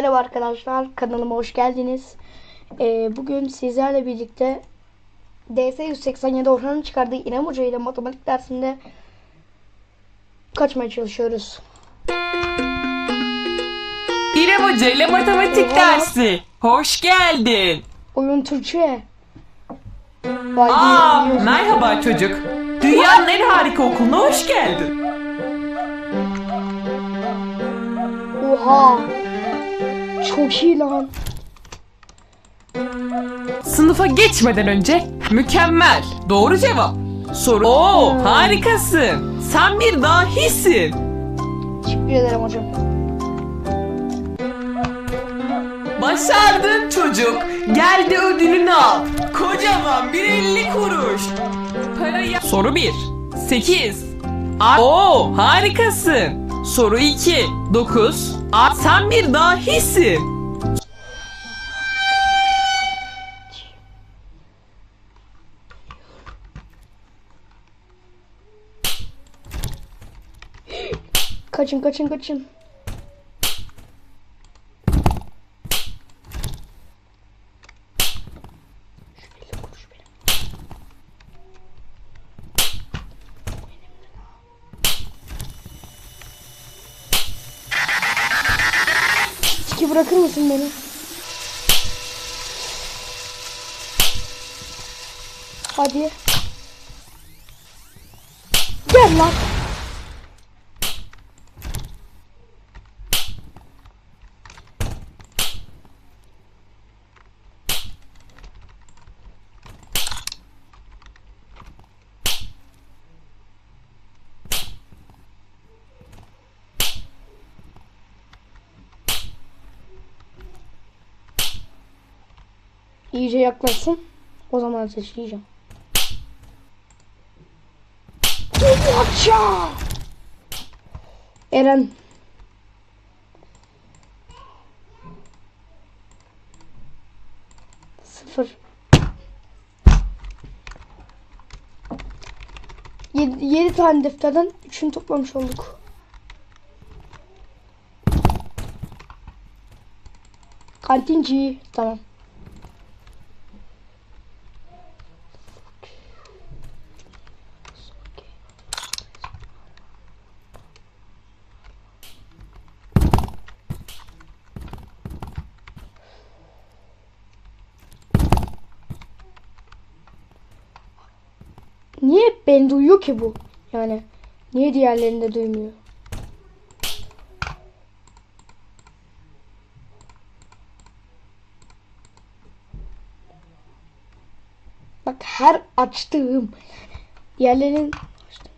Merhaba arkadaşlar, kanalıma hoş geldiniz. Ee, bugün sizlerle birlikte DS 187 Orhan'ın çıkardığı İrem Hoca ile matematik dersinde kaçmaya çalışıyoruz. İrem Hoca ile matematik Oha. dersi. Hoş geldin. Oyun Türkçe. Vay Aa, merhaba çocuk. Dünyanın en harika okuluna hoş geldin. Oha. Çok iyi lan. Sınıfa geçmeden önce mükemmel. Doğru cevap. Soru. Oo, harikasın. Sen bir dahisin. Teşekkür ederim hocam. Başardın çocuk. Gel de ödülünü al. Kocaman bir 50 kuruş. Parayı... Soru 1. 8. Oo, harikasın. Soru 2. 9. Aa, sen bir dahisin. Kaçın kaçın kaçın. Şu elli kuruş benim. Tiki bırakır mısın beni? Hadi. Gel lan. İyice yaklaşsın. O zaman seçeceğim. Aça! Eren. Sıfır. Yedi, yedi tane defterden üçünü toplamış olduk. Kantinci. Tamam. Niye beni duyuyor ki bu? Yani niye diğerlerini de duymuyor? Bak her açtığım diğerlerinin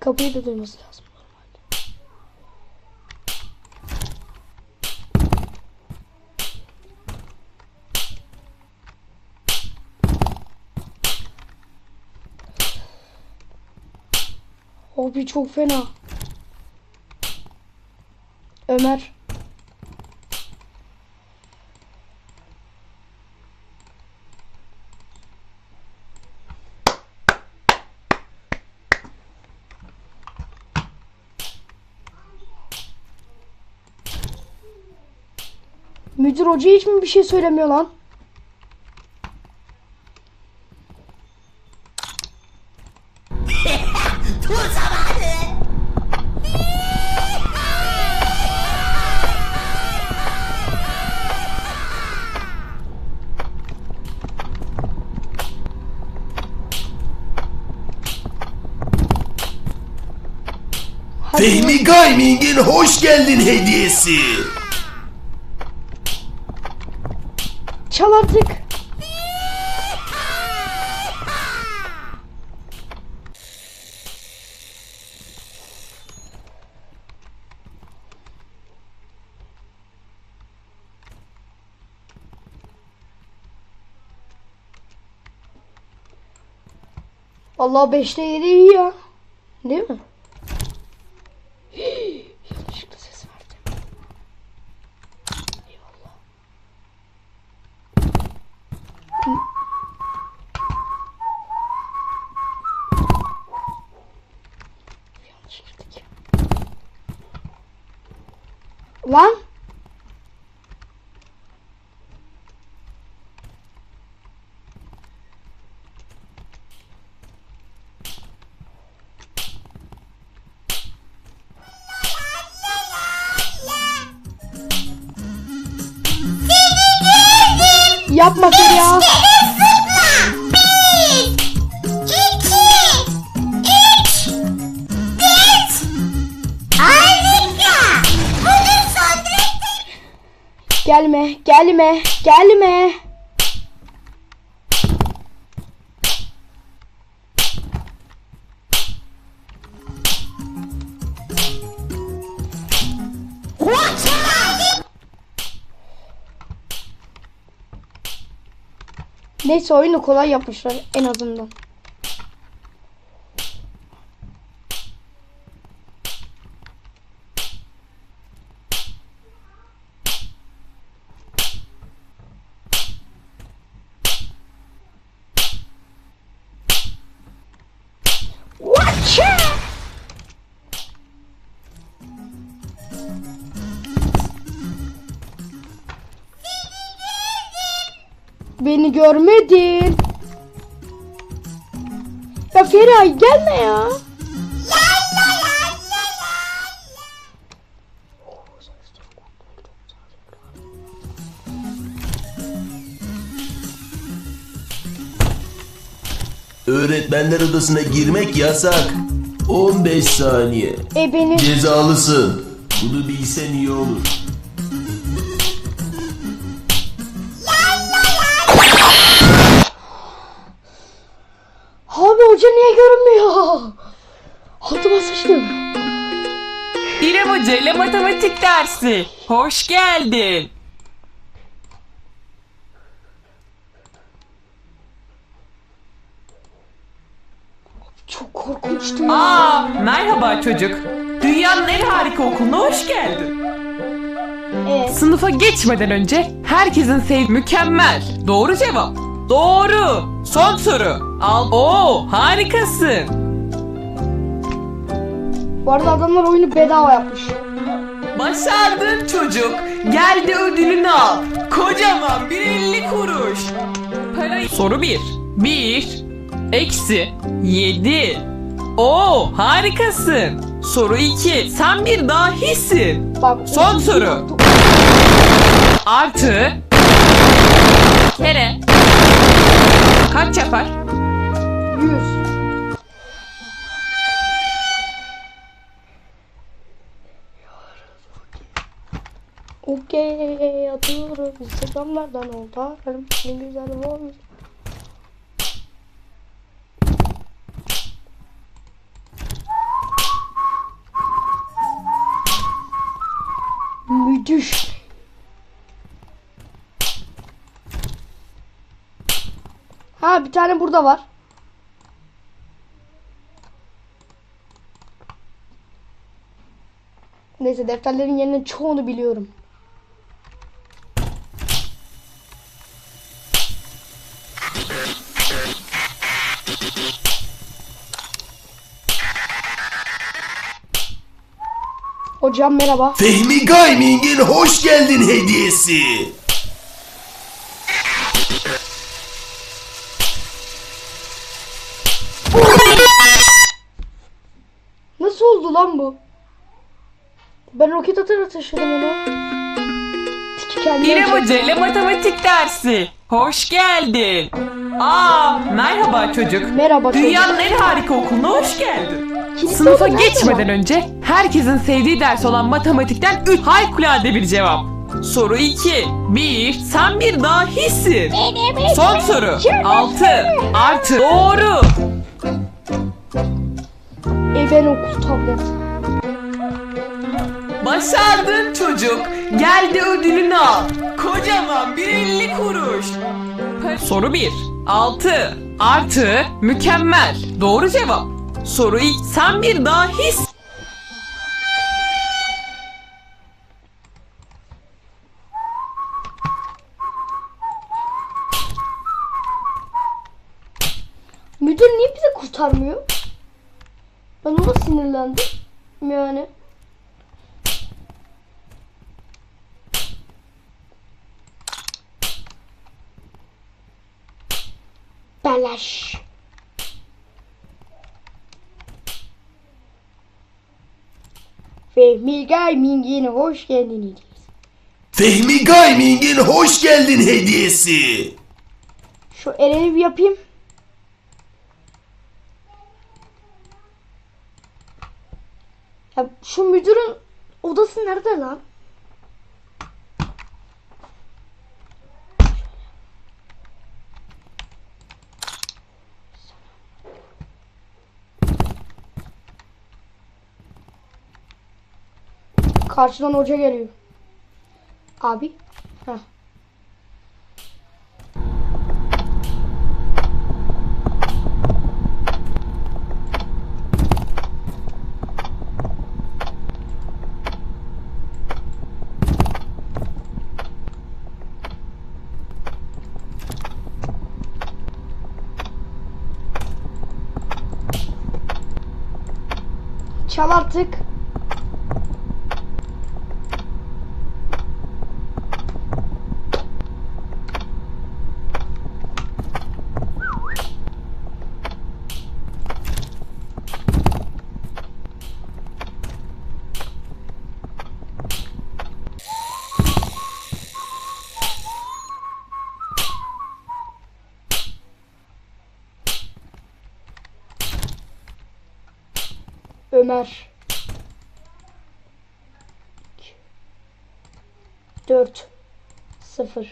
kapıyı da duyması lazım Abi çok fena. Ömer. Müdür hoca hiç mi bir şey söylemiyor lan? Fehmi Gaming'in hoş geldin hediyesi. Çal artık. Allah 5'te 7 iyi ya. Değil mi? Yapma Feriha. Gelme, gelme, gelme. Neyse oyunu kolay yapmışlar en azından. Beni görmedin. Ya Feray gelme ya. Öğretmenler odasına girmek yasak. 15 saniye. E beni Cezalısın. Bunu bilsen iyi olur. Dersi. Hoş geldin. Çok korkunçtu ya. Aa, merhaba çocuk. Dünyanın en harika okuluna hoş geldin. Evet. Sınıfa geçmeden önce herkesin sev mükemmel. Doğru cevap. Doğru. Son soru. Al. Oo, harikasın. Bu arada adamlar oyunu bedava yapmış. Başardın çocuk. Gel de ödülünü al. Kocaman bir elli kuruş. Parayı... Soru 1. 1 eksi 7. Oo harikasın. Soru 2. Sen bir dahisin. Bak. Son soru. Artı kere kaç yapar? 100. Okey atıyorum. Instagramlardan oldu Ne güzel olmuş. Müthiş. Ha bir tane burada var. Neyse defterlerin yerinin çoğunu biliyorum. Hocam merhaba. Fehmi Gaming'in hoş geldin hediyesi. Nasıl oldu lan bu? Ben roket atarak taşıdım onu. İrem. Hoca ile matematik dersi. Hoş geldin. Aa merhaba çocuk. Merhaba çocuk. Dünyanın en harika okuluna hoş geldin. Sınıfa geçmeden önce herkesin sevdiği ders olan matematikten 3 harikulade bir cevap. Soru 2. 1. Sen bir dahisin. Son soru. 6. Artı. Doğru. E ben okul tablet. Başardın çocuk. Gel de ödülünü al. Kocaman bir 50 kuruş. Soru 1. 6. Artı. Mükemmel. Doğru cevap. Soru 2. Sen bir dahis. Müdür niye bizi kurtarmıyor? Ben ona sinirlendim. Yani. Beleş. Fehmi Gaming'ine hoş geldiniz. Fehmi Gaming'in hoş geldin hediyesi. Şu Eren'i bir yapayım. Ya şu müdürün odası nerede lan? Karşıdan hoca geliyor. Abi. Heh. Çal artık. Ömer. 4 0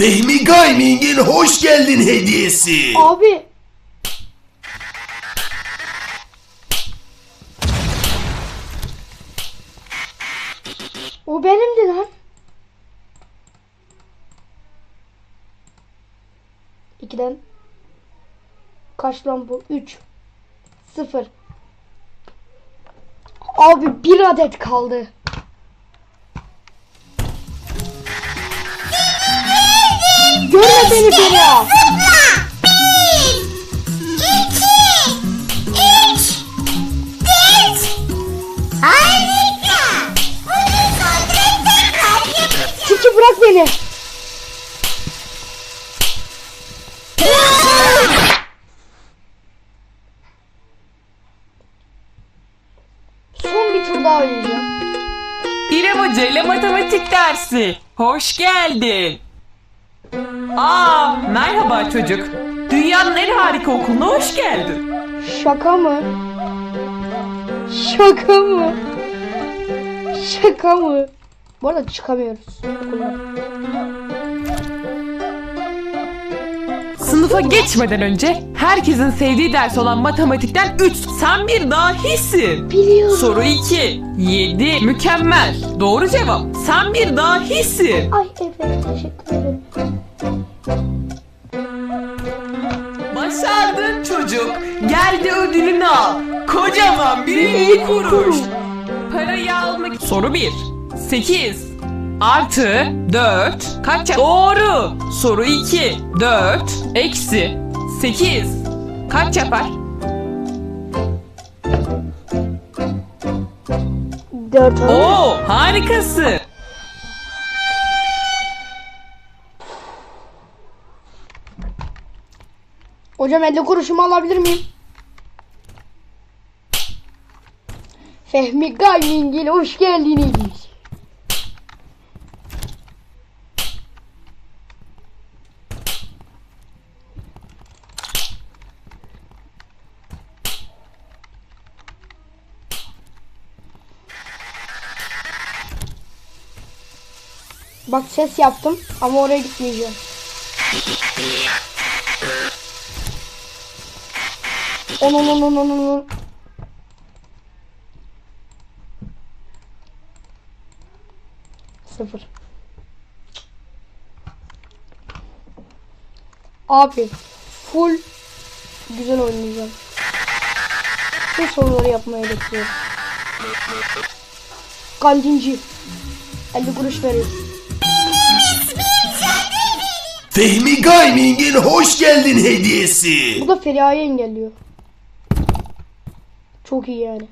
Fehmi Gaming'in hoş geldin hediyesi. Abi. O benimdi lan. İkiden kaç lan bu? Üç. Sıfır. Abi bir adet kaldı. Beni Feriha. Tiki bırak beni. Son bir tur daha oynayacağım. İrem Hoca ile matematik dersi. Hoş geldin. Aa, merhaba çocuk. Dünyanın en harika okuluna hoş geldin. Şaka mı? Şaka mı? Şaka mı? Bu arada çıkamıyoruz. okuldan. Sınıfa geçmeden önce herkesin sevdiği ders olan matematikten 3. Sen bir dahisin. Biliyorum. Soru 2. 7. Mükemmel. Doğru cevap. Sen bir dahisin. Ay evet teşekkür ederim. Başardın çocuk. Geldi ödülünü al. Kocaman bir 50 kuruş. Parayı almak... Soru 1. 8 artı 4 kaç? Doğru. Soru 2. 4 eksi 8 kaç yapar? Dört ay. Oo harikasın. Hocam 50 kuruşumu alabilir miyim? Fehmi Gaming'e hoş geldiniz. Bak ses yaptım ama oraya gitmeyeceğim. On on on on on on. Sıfır. Abi full güzel oynayacağım. Bu soruları yapmaya bekliyorum. Kantinci 50 kuruş veriyor. Fehmi Gaming'in hoş geldin hediyesi. Bu da Feriha'yı engelliyor. Çok iyi yani.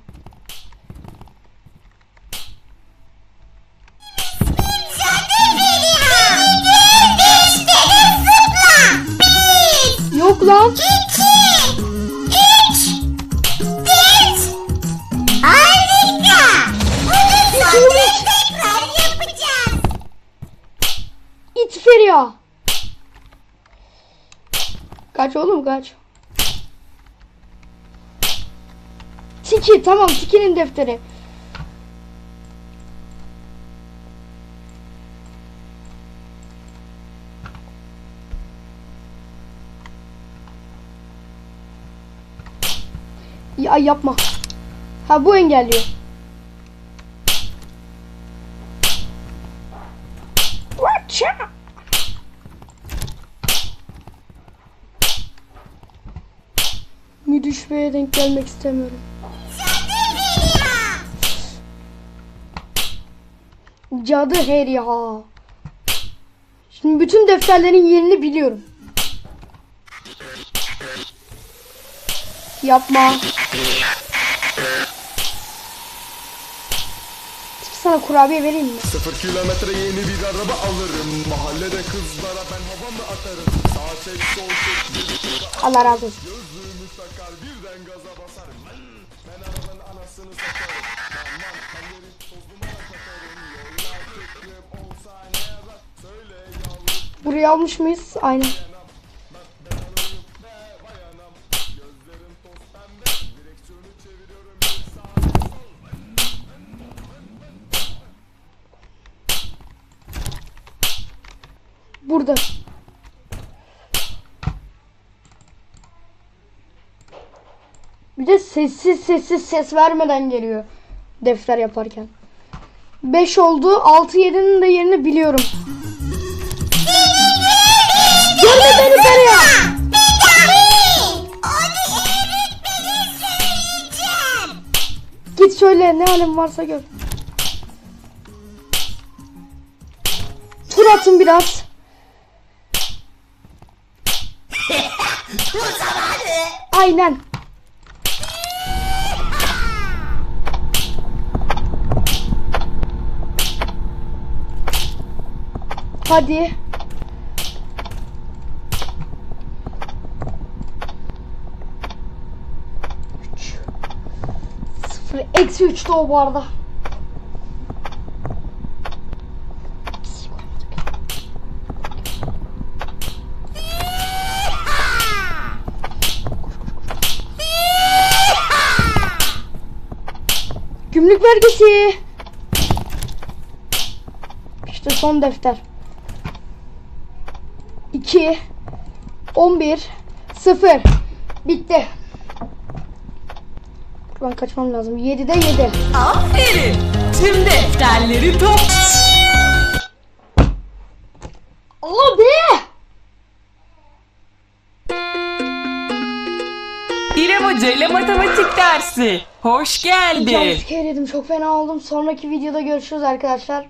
Tiki tamam Tiki'nin defteri. Ya yapma. Ha bu engelliyor. Watch out. Denk gelmek istemiyorum. Cadı Heriha. Şimdi bütün defterlerin yerini biliyorum. Yapma. Sana kurabiye vereyim mi? Sıfır kilometre yeni bir araba alırım Mahallede kızlara ben hava mı atarım Sağ çek sol çek Allah razı olsun. gözlüğümü takar birden gaza basarım Ben, arabanın anasını satarım Aman kallerim toz Burayı almış mıyız? Aynen. Burada. Bir de sessiz sessiz ses vermeden geliyor. Defter yaparken. 5 oldu. 6 7'nin de yerini biliyorum. Söyle ne halin varsa gör. Tur atın biraz. Aynen. Hadi. Üç. Sıfır. Eksi üç de o bu arada. Gümrük vergisi. İşte son defter. 2 11 0 Bitti. Ben kaçmam lazım. 7'de 7. Aferin. Tüm defterleri top. Abi! İrem Hoca ile matematik dersi. Hoş geldin. Yanlış yedim. Çok fena oldum. Sonraki videoda görüşürüz arkadaşlar.